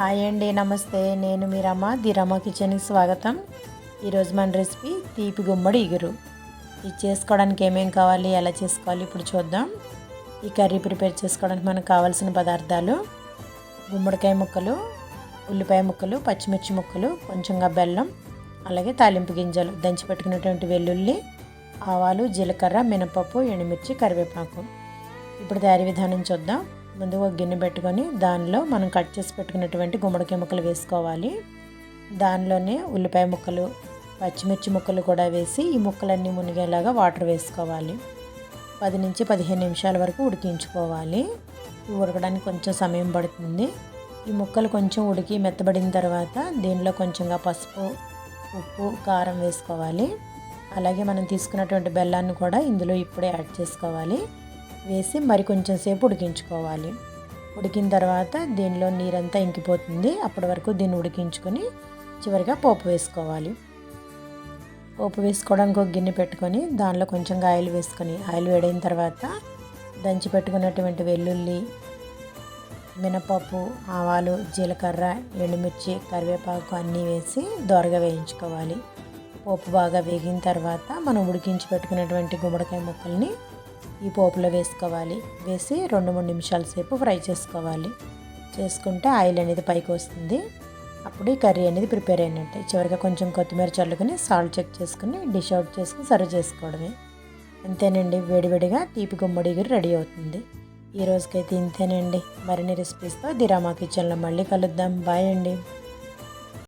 Hi అండి నమస్తే. నేను మీ రమ ది రమ కిచెన్కి స్వాగతం. ఈరోజు మన రెసిపీ తీపి గుమ్మడి ఇగురు. ఇది చేసుకోవడానికి ఏమేం కావాలి ఎలా చేసుకోవాలి ఇప్పుడు చూద్దాం. ఈ కర్రీ ప్రిపేర్ చేసుకోవడానికి మనకు కావాల్సిన పదార్థాలు గుమ్మడికాయ ముక్కలు ఉల్లిపాయ ముక్కలు పచ్చిమిర్చి ముక్కలు కొంచెంగా బెల్లం అలాగే తాలింపు గింజలు దంచి పెట్టుకున్నటువంటి వెల్లుల్లి ఆవాలు జీలకర్ర మినపప్పు ఎండుమిర్చి కరివేపాకు. ఇప్పుడు తయారీ విధానం చూద్దాం. ముందు ఒక గిన్నె పెట్టుకొని దానిలో మనం కట్ చేసి పెట్టుకున్నటువంటి గుమ్మడికాయ ముక్కలు వేసుకోవాలి. దానిలోనే ఉల్లిపాయ ముక్కలు పచ్చిమిర్చి ముక్కలు కూడా వేసి ఈ ముక్కలన్నీ మునిగేలాగా వాటర్ వేసుకోవాలి. పది నుంచి పదిహేను నిమిషాల వరకు ఉడికించుకోవాలి. ఉడకడానికి కొంచెం సమయం పడుతుంది. ఈ ముక్కలు కొంచెం ఉడికి మెత్తబడిన తర్వాత దీనిలో కొంచెంగా పసుపు ఉప్పు కారం వేసుకోవాలి. అలాగే మనం తీసుకున్నటువంటి బెల్లాన్ని కూడా ఇందులో ఇప్పుడే యాడ్ చేసుకోవాలి. వేసి మరి కొంచెం సేపు ఉడికించుకోవాలి. ఉడికిన తర్వాత దీనిలో నీరంతా ఇంకిపోతుంది. అప్పటి వరకు దీన్ని ఉడికించుకొని చివరిగా పోపు వేసుకోవాలి. పోపు వేసుకోవడానికి ఒక గిన్నె పెట్టుకొని దానిలో కొంచెం ఆయిల్ వేసుకొని ఆయిల్ వేడైన తర్వాత దంచి పెట్టుకున్నటువంటి వెల్లుల్లి మినపప్పు ఆవాలు జీలకర్ర ఎండుమిర్చి కరివేపాకు అన్నీ వేసి దోరగా వేయించుకోవాలి. పోపు బాగా వేగిన తర్వాత మనం ఉడికించి పెట్టుకున్నటువంటి గుమ్మడికాయ ముక్కల్ని ఈ పోపులో వేసుకోవాలి. వేసి రెండు మూడు నిమిషాల సేపు ఫ్రై చేసుకోవాలి. చేసుకుంటే ఆయిల్ అనేది పైకి వస్తుంది. అప్పుడు ఈ కర్రీ అనేది ప్రిపేర్ అయినట్టే. చివరిగా కొంచెం కొత్తిమీర చల్లుకొని సాల్ట్ చెక్ చేసుకుని డిష్ అవుట్ చేసుకుని సర్వ్ చేసుకోవడమే. అంతేనండి వేడివేడిగా తీపి గుమ్మడిగిరి రెడీ అవుతుంది. ఈ రోజుకైతే ఇంతేనండి. మరిన్ని రెసిపీస్తో దిరామా కిచెన్లో మళ్ళీ కలుద్దాం. బాయ్ అండి.